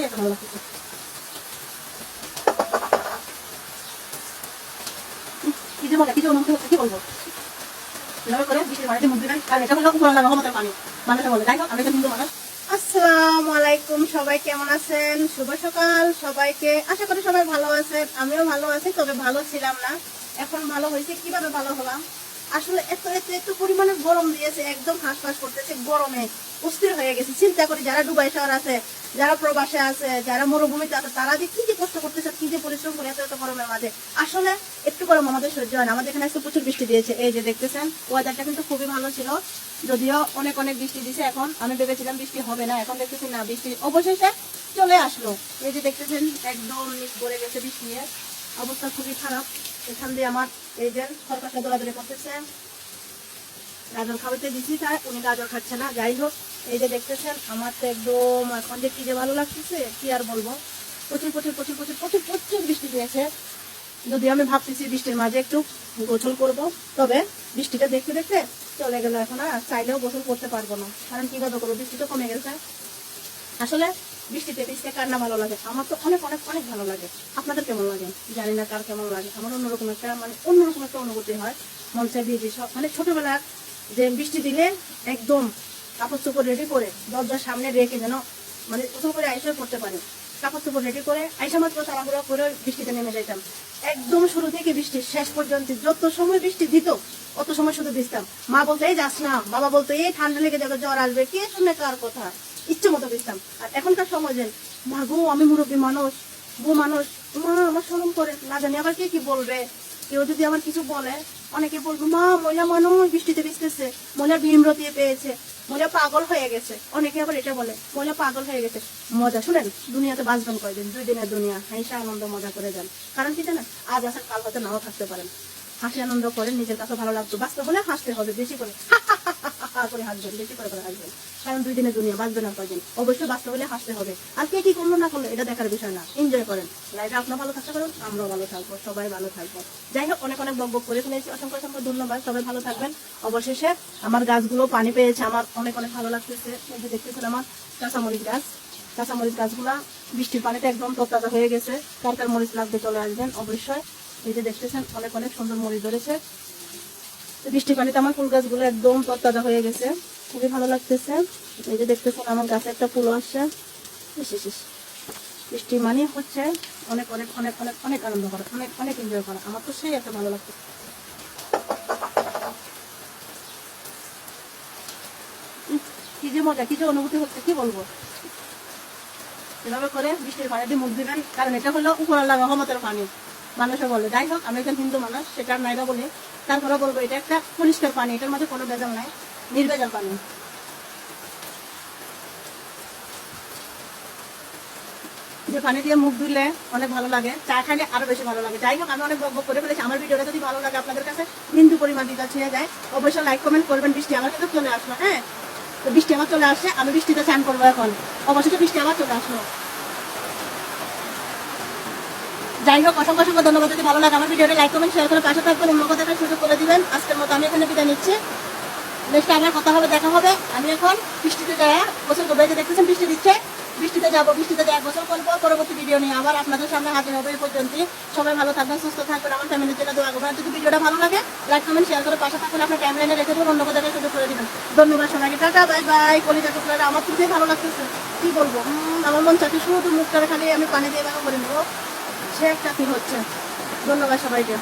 একটা ভালো লাগতেছে উম, কি যে মজা কি যে অনুভূতি হচ্ছে কি বলব এভাবে করে বৃষ্টির পানিতে মুখ দিবেন কারণ এটা হলো উপর লাগা মতো পানি মানুষে বলে যাই হোক আমি তো হিন্দু মানুষ আসসালামু আলাইকুম সবাই কেমন আছেন? শুভ সকাল সবাইকে আশা করি সবাই ভালো আমিও ভালো আছি তবে ভালো ছিলাম না। এখন ভালো হয়েছে? কীভাবে ভালো হলাম? আসলে এত এত এত পরিমাণে গরম দিয়েছে, একদম হাঁসফাঁস করতেছে, গরমে অস্থির হয়ে গেছে। চিন্তা করি যারা ডুবাই শহর আছে, যারা প্রবাসে আছে, যারা মরুভূমিতে আছে, তারা যে কি যে কষ্ট করতেছে, কি যে পরিশ্রম করে এত এত গরমের মাঝে। আসলে একটু গরম আমাদের সহ্য হয় না। আমাদের এখানে আজকে প্রচুর বৃষ্টি দিয়েছে। এই যে দেখতেছেন ওয়েদারটা কিন্তু খুবই ভালো ছিল। যদিও অনেক অনেক বৃষ্টি দিছে এখন। আমি ভেবেছিলাম বৃষ্টি হবে না, এখন দেখতেছি না, বৃষ্টি অবশেষে চলে আসলো। এই যে দেখতেছেন, একদম ভরে গেছে বৃষ্টি অবস্থা খুবই খারাপ। এখান দিয়ে আমার এই যে সরকারটা দৌড়াদৌড়ি করতেছে। গাজর খাওয়াতে দিছি তাই উনি গাজর খাচ্ছে না। যাই হোক, এই যে দেখতেছেন, আমার তো একদম এখন যে কি যে ভালো লাগতেছে, কি আর বলব? প্রচুর প্রচুর প্রচুর প্রচুর প্রচুর প্রচুর বৃষ্টি দিয়েছে। যদি আমি ভাবতেছি বৃষ্টির মাঝে একটু গোসল করব, তবে বৃষ্টিটা দেখতে দেখতে চলে গেল এখন, আর চাইলেও গোসল করতে পারব না। কারণ কীভাবে করব বৃষ্টি তো কমে গেছে। আসলে বৃষ্টিতে ভিজতে কার না ভালো লাগে? আমার তো অনেক অনেক অনেক ভালো লাগে। আপনাদের কেমন লাগে? জানি না কার কেমন লাগে। আমার অন্যরকম একটা মানে অন্যরকম একটা অনুভূতি হয়। মন চাই ভিজে সব মানে ছোটবেলার যে বৃষ্টি দিলে একদম কাপড় চোপড় রেডি করে দরজার সামনে রেখে যেন মানে গোসল করে আইসা করতে পারি। কাপড় চোপড় রেডি করে আইসা মাত্র তাড়াহুড়া করে বৃষ্টিতে নেমে যাইতাম। একদম শুরু থেকে বৃষ্টি শেষ পর্যন্ত যত সময় বৃষ্টি দিত, অত সময় শুধু ভিজতাম। মা বলতো, এই যাস না। বাবা বলতো, এই ঠান্ডা লেগে যাবে, জ্বর আসবে। কে শুনে কার কথা? ইচ্ছে মতো ভিজতাম আর এখনকার সময় যে, মা গো, আমি মুরব্বী মানুষ, বউ মানুষ, মা, আমার শরম করে, না জানি আবার কে কি বলবে? কেউ যদি আবার কিছু বলে, অনেকে বলব, মা মহিলা মানুষ, বৃষ্টিতে ভিজতেছে মহিলা ভীমরতিয়ে পেয়েছে মহিলা পাগল হয়ে গেছে। অনেকে আবার এটা বলে মহিলা পাগল হয়ে গেছে। মজা, শুনেন? দুনিয়াতে বাঁচবেন কয়দিন? দুই দিনের দুনিয়া হাইসা আনন্দ, মজা করে যান। কারণ কি জানেন? আজ আসার কাল হয়তো নাও থাকতে পারেন। হাসি, আনন্দ করেন নিজের কাছে ভালো লাগতো, বাঁচতে হলে হাসতে হবে, বেশি করে। করে হাসবেন বেশি করে করে হাসবেন দুই দিনের দুনিয়া আর কয়দিন? অবশ্যই বাঁচতে হলে হাসতে হবে। আর কে কি করল না করল, এটা দেখার বিষয় না। এনজয় করেন। লাইফে আপনার ভালো থাকতে পারেন, আমরাও ভালো থাকব, সবাই ভালো থাকব। যাই হোক, অনেক অনেক বক করে ফেলেছি। অসংখ্য অসংখ্য ধন্যবাদ। সবাই ভালো থাকবেন। অবশেষে আমার গাছগুলো পানি পেয়েছে। আমার অনেক অনেক ভালো লাগতেছে। যে দেখতেছেন আমার কাঁচামরিচ গাছ। কাঁচামরিচ গাছগুলা বৃষ্টির পানিতে একদম তরতাজা হয়ে গেছে। কার মরিচ লাগবে চলে আসবেন, অবশ্যই। এই যে দেখতেছেন, অনেক অনেক সুন্দর মরিচ ধরেছে। বৃষ্টির পানিতে আমার ফুল গাছগুলো একদম তরতাজা হয়ে গেছে। খুবই ভালো লাগতেছে। এই যে দেখতেছেন, আমার গাছে একটা ফুল আসছে। বৃষ্টি মানে হচ্ছে অনেক অনেক অনেক অনেক অনেক আনন্দ করা, অনেক অনেক এনজয় করা। আমার তো সেই একটা ভালো লাগছে কি যে মজা, কি যে অনুভূতি হচ্ছে, কি বলব? এভাবে করে বৃষ্টির পানিতে মুখ দিবেন, কারণ এটা হলো উপর লাগা রহমতের পানি। মানুষে বলে। যাই হোক আমি একজন হিন্দু মানুষ, সেটা নাইরা বলি। তারপরে বলব, এটা একটা পরিষ্কার পানি, এটার মধ্যে কোনো ভেজাল নাই, নির্ভেজাল পানি। যে পানি দিয়ে মুখ ধুলে অনেক ভালো লাগে, চা খাইলে আরও বেশি ভালো লাগে। যাই হোক, আমি অনেক বক করে ফেলেছি। আমার ভিডিওটা যদি ভালো লাগে আপনাদের কাছে বিন্দু পরিমাণ দিতে ছিঁড়ে যায় অবশ্যই লাইক কমেন্ট করবেন, বৃষ্টি আমার কিন্তু চলে আসলো হ্যাঁ? তো বৃষ্টি আমার চলে আসছে আমি বৃষ্টিতে চান করব এখন। অবশ্যই বৃষ্টি আমার চলে আসলো। যাই হোক, অসংখ্য অসংখ্য ধন্যবাদ। যদি ভালো লাগে আমার ভিডিওটা লাইক কমেন্ট শেয়ার করে পাশে থাকবেন অন্য কথা সুযোগ করে দিবেন। আজকের মতো আমি এখানে বিদায় নিচ্ছি। নেক্সট আবার কথা হবে, দেখা হবে। আমি এখন বৃষ্টিতে যাই গোসল করব। যে দেখতেছেন, বৃষ্টি দিচ্ছে। বৃষ্টিতে যাব, বৃষ্টিতে যাই গোসল করব। পরবর্তী ভিডিও নিয়ে আবার আপনাদের সামনে হাজির হবে এই পর্যন্ত সবাই ভালো থাকবেন, সুস্থ থাকবেন। আমার ফ্যামিলির জন্য দোয়া করবেন। যদি ভিডিওটা ভালো লাগে লাইক কমেন্ট শেয়ার করে পাশে থাকুন। আপনার টাইমলাইনে রেখে দেবেন, অন্য কোথাও সুযোগ করে দিবেন। ধন্যবাদ সবাইকে। টাটা বাই বাই কলিজা টুকরা আমার খুবই ভালো লাগতেছে, কি বলব? আমার মন চাচ্ছে শুধু মুখটা খালি আমি পানি দিয়ে ব্যবহার করে নেব। সে চাকরি হচ্ছে। ধন্যবাদ সবাইকে।